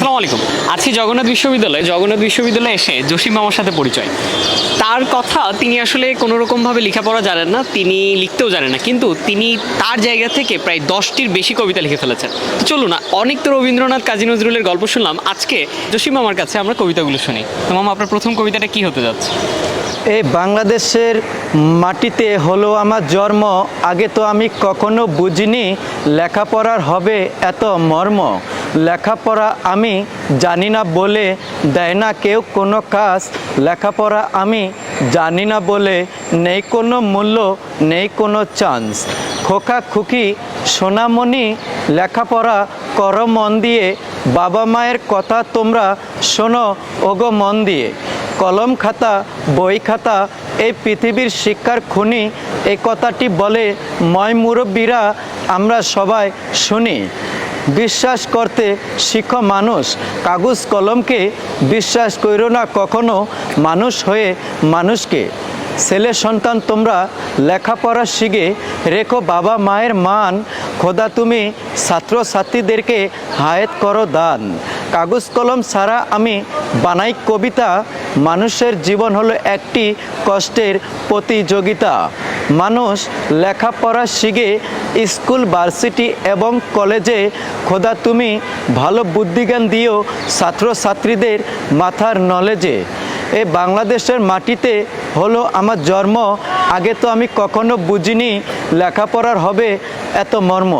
আসসালামু আলাইকুম। আজকে জগন্নাথ বিশ্ববিদ্যালয়ে জগন্নাথ বিশ্ববিদ্যালয়ে এসে জসিম মামার সাথে পরিচয়। তার কথা তিনি আসলে কোনো রকমভাবে লেখাপড়া জানেন না, তিনি লিখতেও জানেন না, কিন্তু তিনি তার জায়গা থেকে প্রায় দশটির বেশি কবিতা লিখে ফেলেছেন। চলুন না, অনেক তো রবীন্দ্রনাথ, কাজী নজরুলের গল্প শুনলাম। আজকে জসিম মামার কাছে আমরা কবিতাগুলো শুনি। তো মামা, আপনার প্রথম কবিতাটা কি হতে যাচ্ছে? এই বাংলাদেশের মাটিতে হলো আমার জন্ম, আগে তো আমি কখনো বুঝিনি লেখাপড়ার হবে এত মর্ম। লেখাপড়া আমি জানি না বলে দেয় না কেউ কোনো কাজ। লেখাপড়া আমি জানি না বলে নেই কোনো মূল্য, নেই কোনো চান্স খোকা খুকি, সোনামণি, লেখাপড়া করো মন দিয়ে। বাবা মায়ের কথা তোমরা শোনো, ওগো মন দিয়ে। কলম খাতা, বই খাতা, এই পৃথিবীর শিক্ষার খুনি, এই কথাটি বলে ময় মুরব্বীরা আমরা সবাই শুনি। বিশ্বাস করতে শিখ মানুষ। কাগজ কলমকে বিশ্বাস করো না কখনো মানুষ হয়ে মানুষকে। ছেলে সন্তান, তোমরা লেখাপড়া শিখে রেখো বাবা মায়ের মান। খোদা, তুমি ছাত্রছাত্রীদেরকে হায়েত করো দান। কাগজ কলম ছাড়া আমি বানাই কবিতা। মানুষের জীবন হলো একটি কষ্টের প্রতিযোগিতা। মানুষ লেখাপড়া শিখে স্কুল, ভার্সিটি এবং কলেজে, খোদা তুমি ভালো বুদ্ধিজ্ঞান দিও ছাত্রছাত্রীদের মাথার নলেজে। এ বাংলাদেশের মাটিতে হলো আমার জন্ম, আগে তো আমি কখনো বুঝিনি লেখাপড়ার হবে এত মর্ম।